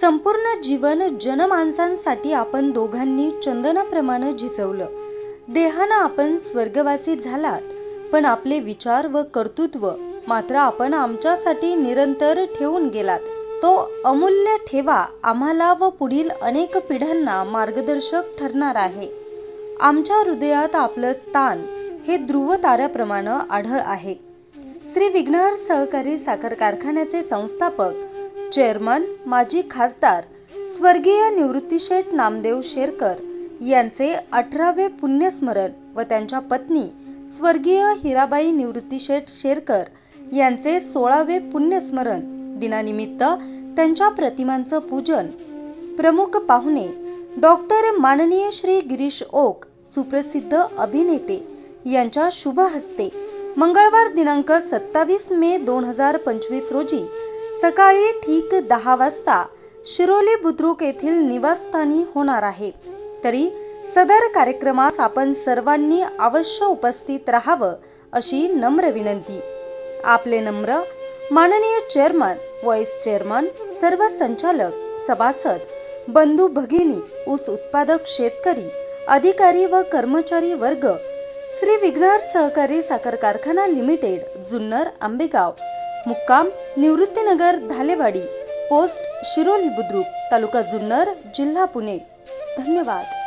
संपूर्ण जीवन जनमानसांसाठी आपण दोघांनी चंदनाप्रमाणे झिजवलं देहानं आपण स्वर्गवासी झालात पण आपले विचार व कर्तृत्व मात्र आपण आमच्यासाठी निरंतर ठेवून गेलात. तो अमूल्य ठेवा आम्हाला व पुढील अनेक पिढ्यांना मार्गदर्शक ठरणार आहे. आमच्या हृदयात आपलं स्थान हे ध्रुव ताऱ्याप्रमाणे आढळ आहे. श्री विघ्नहर सहकारी साखर कारखान्याचे संस्थापक चेअरमन माजी खासदार स्वर्गीय निवृत्तीशेठ नामदेव शेरकर यांचे अठरावे पुण्यस्मरण व त्यांच्या पत्नी स्वर्गीय हिराबाई निवृत्तीशेठ शेरकर यांचे सोळावे पुण्यस्मरण दिनानिमित्त त्यांच्या प्रतिमांचं पूजन. प्रमुख पाहुणे डॉक्टर माननीय श्री गिरीश ओक सुप्रसिद्ध अभिनेते यांच्या शुभ हस्ते मंगळवार दिनांक सत्तावीस मे दोन हजार पंचवीस रोजी सकाळी ठीक दहा वाजता शिरोली बुद्रुक येथील निवासस्थानी होणार आहे. तरी सदर कार्यक्रमास आपण सर्वांनी अवश्य उपस्थित राहावं अशी नम्र विनंती. आपले नम्र माननीय चेअरमन व्हाईस चेअरमन सर्व संचालक सभासद बंधू भगिनी ऊस उत्पादक शेतकरी अधिकारी व कर्मचारी वर्ग श्री विघ्नर सहकारी साखर कारखाना लिमिटेड जुन्नर आंबेगाव. मुक्काम निवृत्तीनगर धालेवाडी. पोस्ट शिरोली बुद्रुक तालुका जुन्नर जिल्हा पुणे. धन्यवाद.